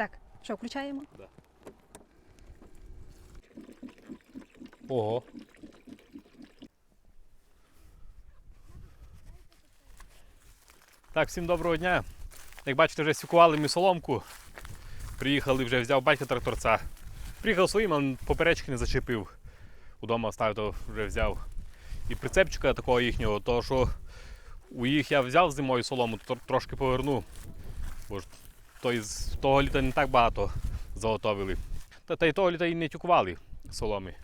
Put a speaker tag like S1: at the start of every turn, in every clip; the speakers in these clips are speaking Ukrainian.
S1: Так, що, включаємо?
S2: Ого. Так, всім доброго дня. Як бачите, вже сікували ми соломку. Приїхали, вже взяв батька тракторця. Приїхав своїм, а поперечки не зачепив. Удома ставив, то вже взяв. І прицепчика такого їхнього, то що у їх я взяв зимою солому, то трошки поверну. Бо той, з того літа не так багато заготовили. Та, та й того літа і не тюкували соломи.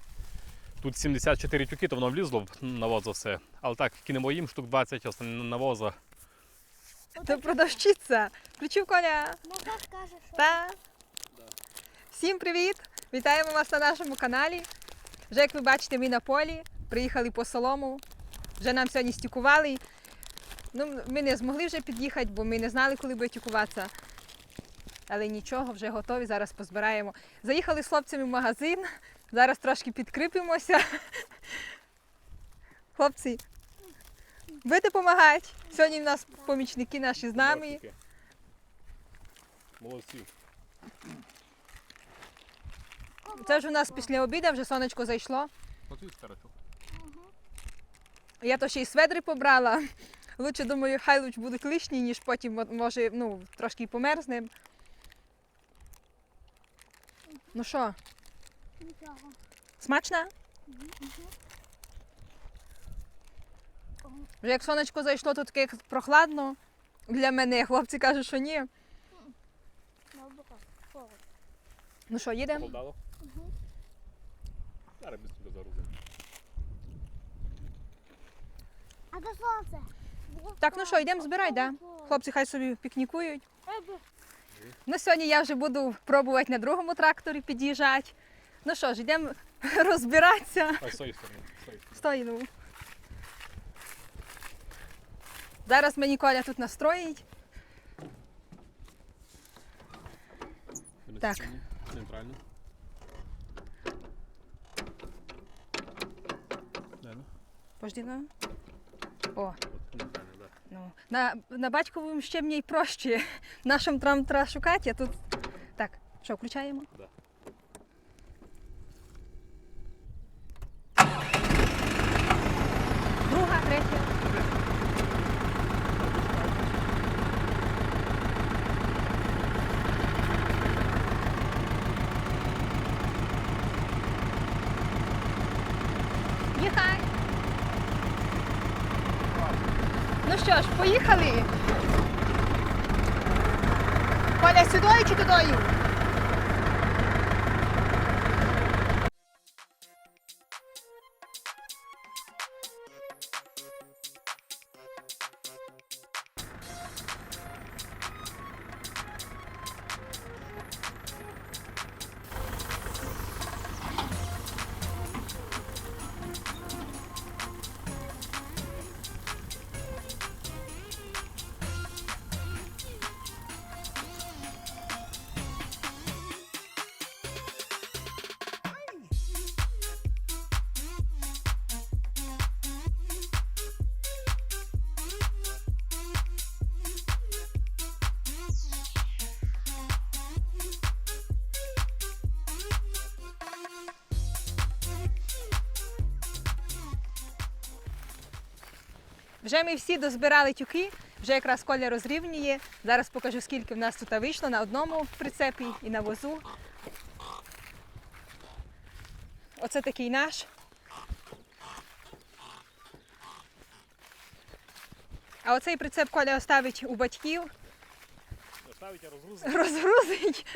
S2: Тут 74 тюки, то воно влізло в навоза все. Але так, кинемо їм штук 20, остане навоза.
S1: Це продавщиця. Включив коня.
S3: Можна скаже, що
S1: Та. Всім привіт! Вітаємо вас на нашому каналі. Вже як ви бачите, ми на полі, приїхали по солому. Вже нам сьогодні стікували. Ну, ми не змогли вже під'їхати, бо ми не знали, коли буде тікуватися. Але нічого, вже готові, зараз позбираємо. Заїхали з хлопцями в магазин. Зараз трошки підкріпимося. Хлопці, будете допомагати? Сьогодні в нас помічники наші з нами.
S2: Молодці.
S1: Це ж у нас після обіду, вже сонечко зайшло. Я то ще й сведри побрала. Лучше думаю, хай луч будуть лишні, ніж потім може ну, трошки померзнем. Ну що,
S3: нічого.
S1: смачно? Вже як сонечко зайшло, то таке прохладно для мене. Хлопці кажуть, що ні. Ну що, їдемо?
S2: Зараз без тебе загрузимо.
S3: А де сонце?
S1: Так, ну що, йдемо збирай, да? Хлопці хай собі пікнікують. Ну, сьогодні я вже буду пробувати на другому тракторі під'їжджати. Ну що ж, йдемо розбиратися.
S2: А з тої сторони.
S1: Стой, ну. Зараз мені Коля тут настроїть. Так.
S2: Нейтрально.
S1: Пожди, ну. О,
S2: да.
S1: Ну. На, на батьковому ще мені й проще. Нашим трам треба шукати, а тут. Так, що, включаємо?
S2: Да.
S1: Друга, третя. Їхай. Ну що ж, поїхали. Коля, сюди чи тудою? Вже ми всі дозбирали тюки, вже якраз коля розрівнює. Зараз покажу, скільки в нас тут вийшло на одному прицепі і на возу. Оце такий наш. А оцей прицеп Коля оставить у батьків,
S2: Ставить, а розгрузить.
S1: розгрузить.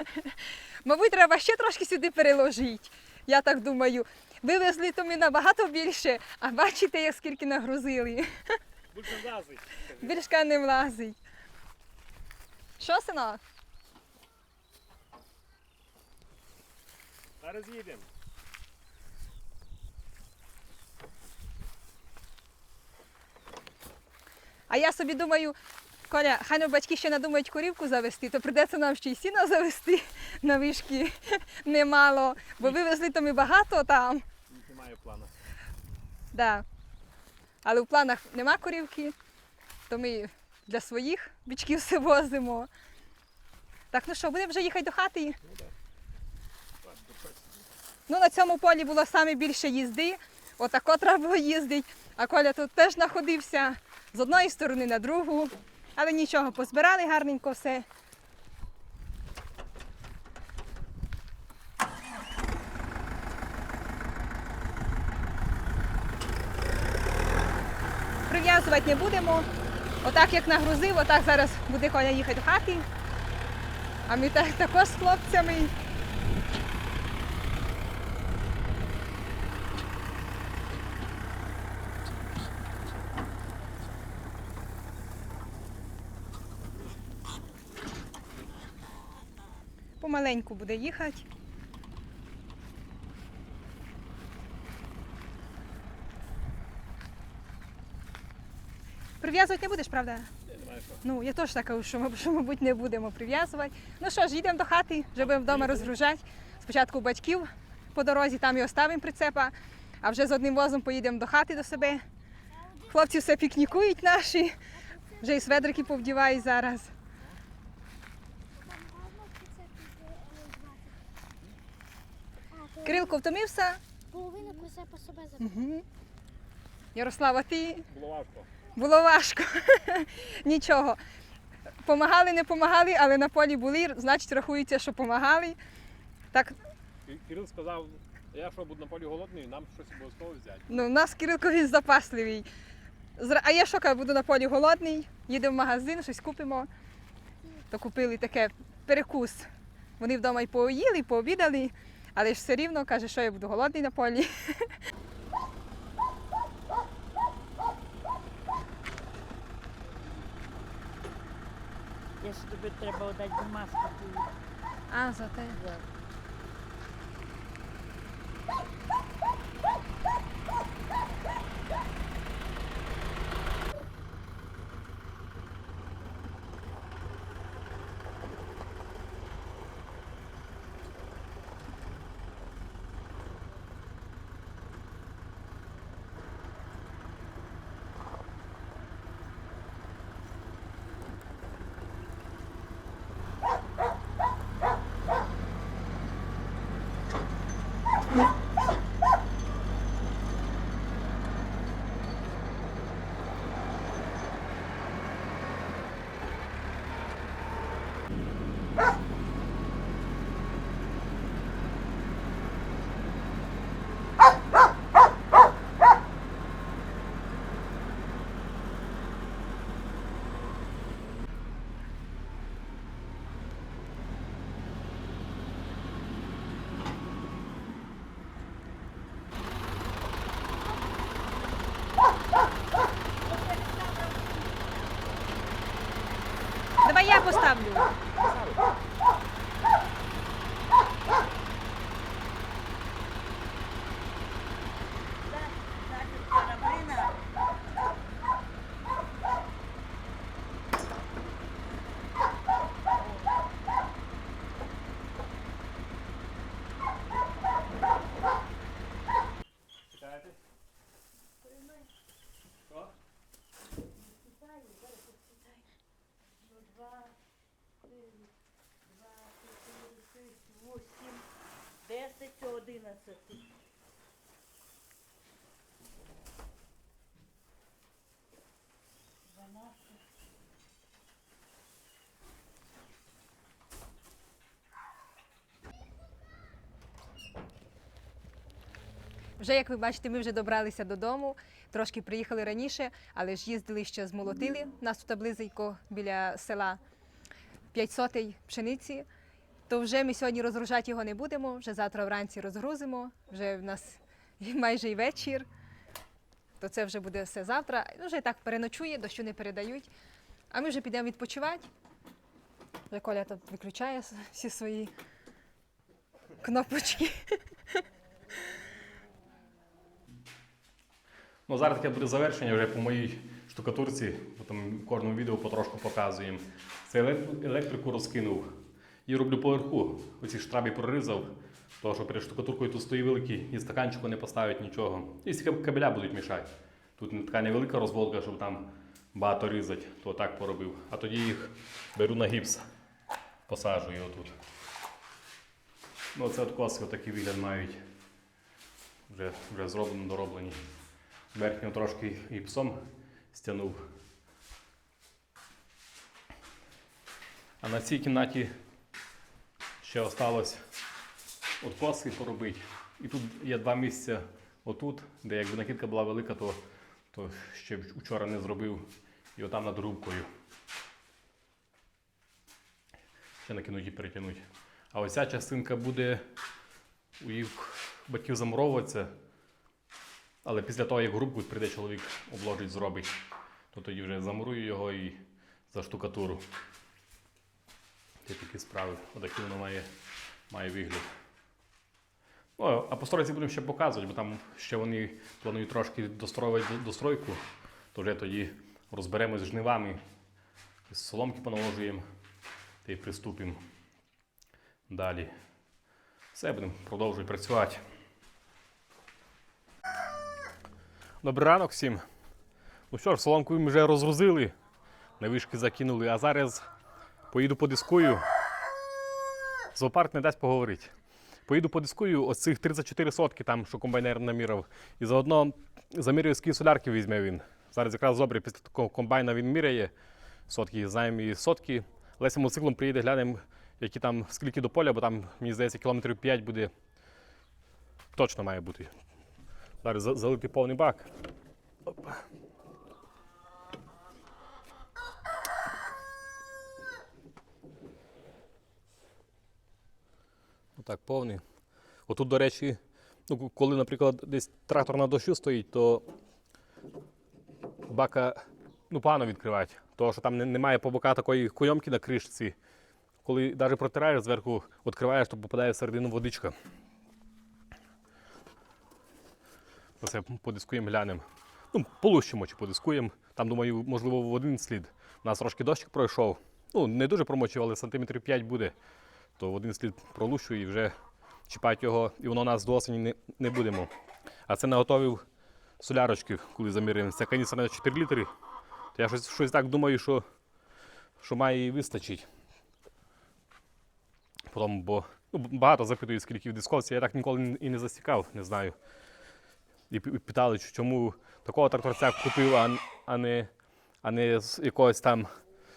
S1: Мабуть, треба ще трошки сюди переложити. Я так думаю. Вивезли то ми набагато більше, а бачите, як скільки нагрузили.
S2: Більше влазить.
S1: Більшка не влазить. Що, синок?
S2: Зараз їдемо.
S1: А я собі думаю, Коля, хай ну батьки ще надумають корівку завести, то прийдеться нам ще й сіна завести на вишки немало. Бо вивезли то ми багато там.
S2: Немає плану.
S1: Да. Але в планах нема корівки, то ми для своїх бичків все возимо. Так, ну що, будемо вже їхати до хати? Ну, на цьому полі було саме більше їзди. Отако треба було їздити. А Коля тут теж знаходився з одної сторони на другу. Але нічого, позбирали гарненько все. Прив'язувати не будемо. Отак як нагрузив, отак зараз буде Коля їхати до хати. А ми так, також з хлопцями. Помаленьку буде їхати. Прив'язувати не будеш, правда? Ну, я теж так кажу, що, ми- що, мабуть, не будемо прив'язувати. Ну що ж, їдемо до хати, вже будемо вдома розгружати. Спочатку у батьків по дорозі, там і оставимо прицепа, а вже з одним возом поїдемо до хати до себе. Хлопці все пікнікують наші, вже і сведрики повдівають зараз. Кирилко втомився?
S3: половину прицепа себе забрав.
S1: Угу. Ярослава, ти
S2: Було важко.
S1: Було важко. Нічого. Помагали, не помагали, але на полі були, значить рахується, що помагали. Так,
S2: Кирил сказав, я що буду на полі голодний, нам щось обов'язково взяти.
S1: Ну, у нас Кирилко він запасливий. А я що кажу, буду на полі голодний, їдемо в магазин, щось купимо. То купили таке перекус. Вони вдома й поїли, і пообідали, але ж все рівно каже, що я буду голодний на полі.
S4: Якщо тобі треба дати бумажку, то
S1: А, за те.
S4: Одинадцять. Дванадцять.
S1: Вже, як ви бачите, ми вже добралися додому. Трошки приїхали раніше, але ж їздили ще змолотили. Нас тут близько біля села 500 пшениці. То вже ми сьогодні розгружати його не будемо. Вже завтра вранці розгрузимо. Вже в нас майже і вечір. То це вже буде все завтра. Ну, Вже так переночує, дощу не передають. А ми вже підемо відпочивати. Вже Коля тут виключає всі свої кнопочки.
S2: Ну, зараз таке буде завершення вже по моїй штукатурці, бо там в кожному відео потрошку показуємо. Це електрику розкинув і роблю поверху. Оці штрабі прорізав, тому що перед штукатуркою тут стоїть великий, і стаканчику не поставить нічого. І каб- кабеля будуть мішати. Тут така невелика розводка, щоб там багато різати, то так поробив. А тоді їх беру на гіпс. посаджую отут. Ну, це от коси отакий вигляд мають. Вже, вже зроблено, дороблені. Верхнього трошки гіпсом стягнув. А на цій кімнаті ще осталось от поробити. І тут є два місця отут, де якби накидка була велика, то, то ще вчора не зробив. І отам над рубкою. Ще накинуть і перетягнуть. А ось ця частинка буде у їх батьків замуровуватися. Але після того, як грубку прийде чоловік, обложить, зробить, то тоді вже замурую його і заштукатуру. Це такі справи. Отакий воно має, має вигляд. Ну, а по сторінці будемо ще показувати, бо там ще вони планують трошки достроювати достройку, то вже тоді розберемось з жнивами, з соломки поналожуємо та й приступимо далі. Все, будемо продовжувати працювати. Добрий ранок всім. Ну що ж, соломку ми вже розгрузили, на вишки закинули, а зараз поїду по дискую. Зоопарк не дасть поговорити. Поїду по дискую ось цих 34 сотки, там, що комбайнер наміряв. І заодно замірюю, скільки солярки візьме він. Зараз якраз добре, після такого комбайна він міряє сотки, знаємо і сотки. Леся мотоциклом приїде, глянемо, які там, скільки до поля, бо там, мені здається, кілометрів 5 буде. Точно має бути. Зараз залити повний бак. Опа. Отак, повний. Отут, до речі, ну, коли, наприклад, десь трактор на дощу стоїть, то бака ну, погано відкривати. Тому що там немає по бока такої куйомки на кришці. Коли навіть протираєш зверху, відкриваєш, то попадає всередину водичка. Оце подискуємо, глянемо. Ну, полущимо чи подискуємо. Там, думаю, можливо, в один слід. У нас трошки дощик пройшов. Ну, не дуже промочив, але сантиметрів 5 буде. То в один слід пролущую і вже чіпати його, і воно у нас до осені не, не будемо. А це наготовив солярочки, коли заміряємо. Це каністра на 4 літри. То я щось, щось так думаю, що, що має і вистачить. Потім, бо ну, багато запитують, скільки в дисковці, я так ніколи і не засікав, не знаю. І питали, чому такого тракторця купив, а, а, не, а не якогось там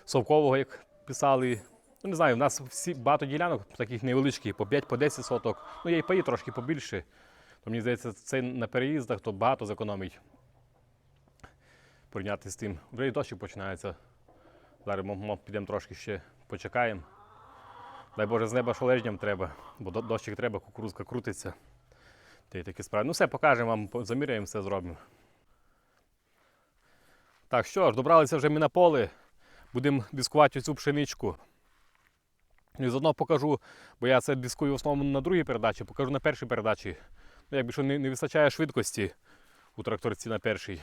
S2: совкового, як писали. Ну, не знаю, в нас всі багато ділянок таких невеличких, по 5 по 10 соток. Ну, є і паї трошки побільше. То мені здається, це на переїздах то багато зекономить. Порівняти з тим. Вже і дощик починається. Зараз мо підемо трошки ще почекаємо. Дай Боже, з неба шолежням треба, бо дощик треба, кукурузка крутиться. Та й такі справи. Ну все, покажемо вам, заміряємо, все зробимо. Так, що ж, добралися вже ми на поле. Будемо дискувати цю пшеничку. І заодно покажу, бо я це дискую в основному на другій передачі, покажу на першій передачі. Ну, якби що не, не вистачає швидкості у тракторці на першій.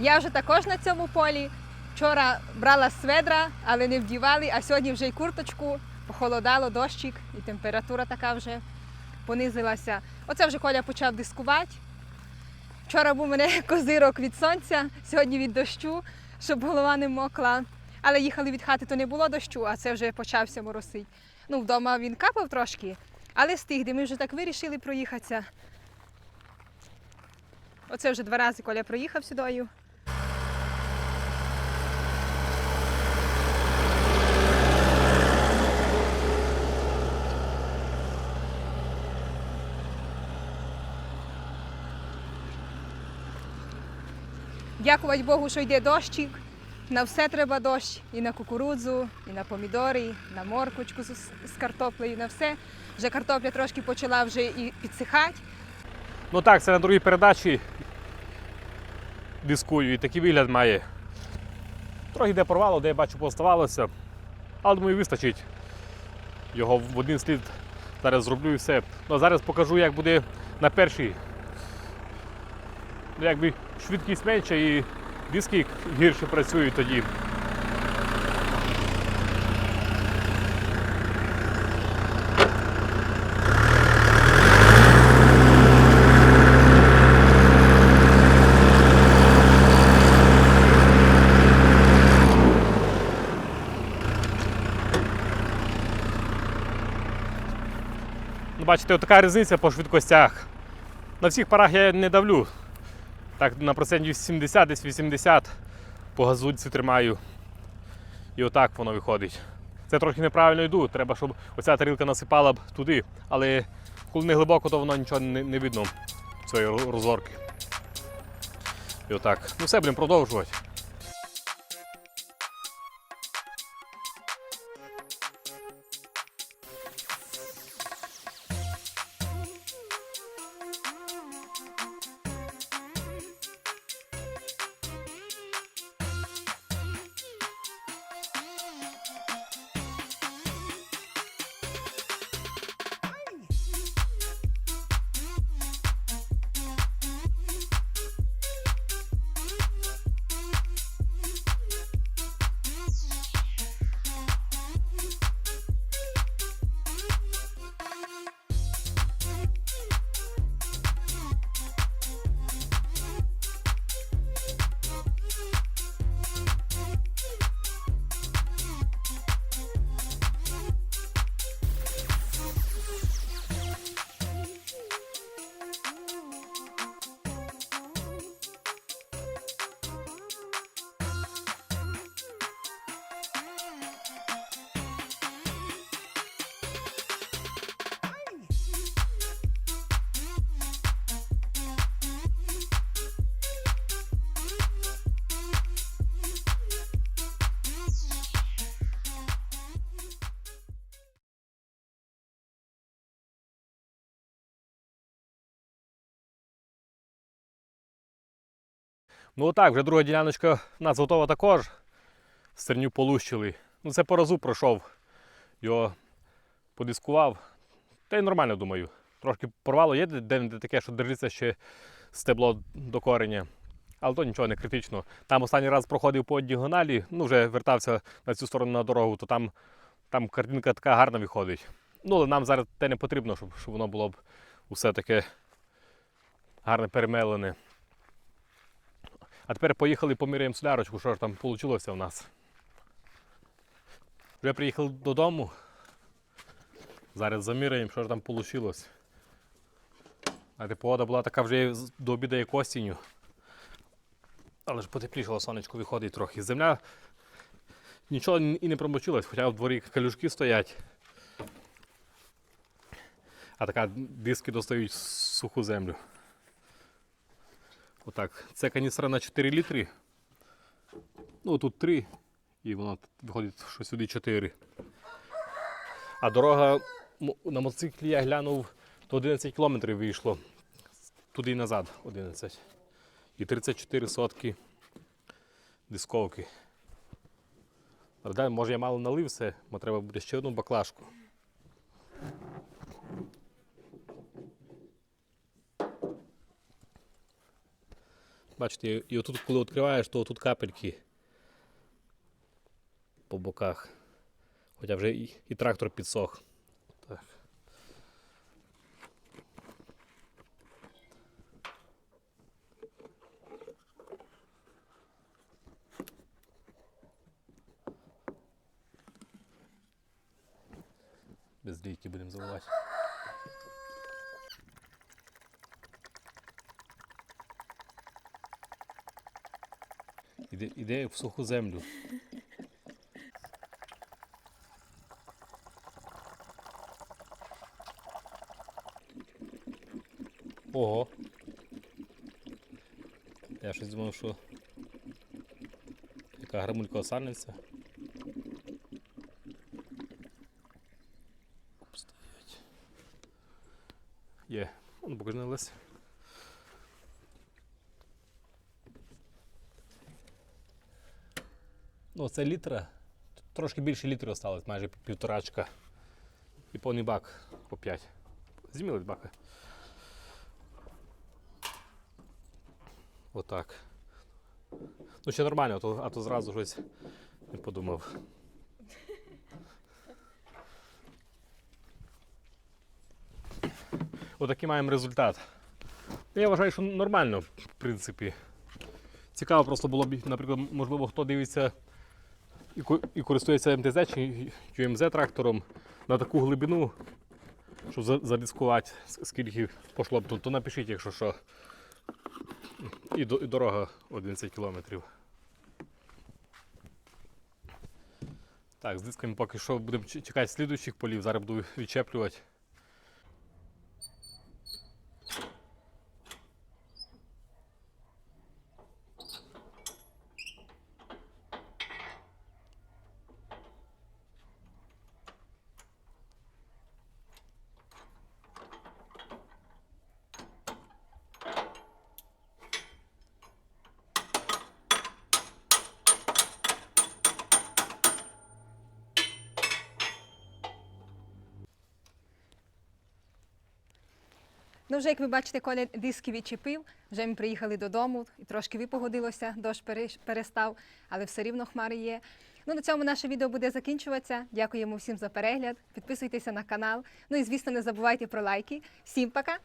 S1: Я вже також на цьому полі. Вчора брала сведра, але не вдівали, а сьогодні вже й курточку, похолодало, дощик, і температура така вже понизилася. Оце вже Коля почав дискувати. Вчора був мене козирок від сонця, сьогодні від дощу, щоб голова не мокла. Але їхали від хати, то не було дощу, а це вже почався моросить. Ну, вдома він капав трошки, але стих, де ми вже так вирішили проїхатися. Оце вже два рази Коля проїхав сюдою. Дякувати Богу, що йде дощик. На все треба дощ. І на кукурудзу, і на помідори, і на морквочку з, з картоплею, на все. Вже картопля трошки почала вже і підсихати.
S2: Ну так, це на другій передачі дискую і такий вигляд має. Трохи де порвало, де я бачу поставалося. Але думаю, вистачить. Його в один слід зараз зроблю і все. Ну, а зараз покажу, як буде на першій. Ну, якби швидкість менша і диски гірше працюють тоді. Бачите, така різниця по швидкостях. На всіх парах я не давлю. Так, на процентів 70, десь 80 по газульці тримаю. І отак воно виходить. Це трохи неправильно йду. Треба, щоб оця тарілка насипала б туди. Але коли не глибоко, то воно нічого не, не видно цієї розорки. І отак. Ну все, будемо продовжувати. Ну отак, вже друга діляночка в нас готова також. Стерню полущили. Ну це по разу пройшов. Його подискував. Та й нормально думаю. Трошки порвало, є де таке, що держиться ще стебло до кореня. Але то нічого не критично. Там останній раз проходив по діагоналі, ну вже вертався на цю сторону на дорогу, то там, там картинка така гарна виходить. Ну, але нам зараз те не потрібно, щоб, щоб воно було б усе таке гарне перемелене. А тепер поїхали поміряємо солярочку, що ж там вийшло в нас. Вже приїхали додому. Зараз заміряємо, що ж там вийшло. А погода була така вже до обіду як осінню. Але ж потеплішало сонечко виходить трохи. Земля нічого і не промочилась, хоча в дворі калюшки стоять. А така диски достають суху землю. Отак. Це каністра на 4 літри. Ну тут 3. І воно виходить, що сюди 4. А дорога на мотоциклі я глянув, то 11 кілометрів вийшло. Туди і назад 11. І 34 сотки дисковки. Може я мало налив все, бо треба буде ще одну баклажку. Бачите, і- отут, коли відкриваєш, то тут капельки по боках. Хоча вже і, і трактор підсох. Так. Без лійки будемо заливати. Іде в суху землю. Ого. Я щось думав, що Така грамулька. Стоять. Є. Вон покажнилась. Ну, це літра. Трошки більше літрів осталось, майже півторачка. І повний бак по 5. Зміли бака. Отак. Ну, ще нормально, а то, а то зразу щось не подумав. Отакий маємо результат. Я вважаю, що нормально, в принципі. Цікаво просто було б, наприклад, можливо, хто дивиться і, і користується МТЗ чи ЮМЗ трактором на таку глибину, щоб за- задискувати, скільки пішло б, тут, то напишіть, якщо що. І, до- і дорога 11 кілометрів. Так, з дисками поки що будемо чекати слідуючих полів, зараз буду відчеплювати.
S1: Ну, вже як ви бачите, Коля диски відчепив. Вже ми приїхали додому, і трошки випогодилося, дощ перестав, але все рівно хмари є. Ну, на цьому наше відео буде закінчуватися. Дякуємо всім за перегляд. Підписуйтеся на канал. Ну і звісно, не забувайте про лайки. Всім пока!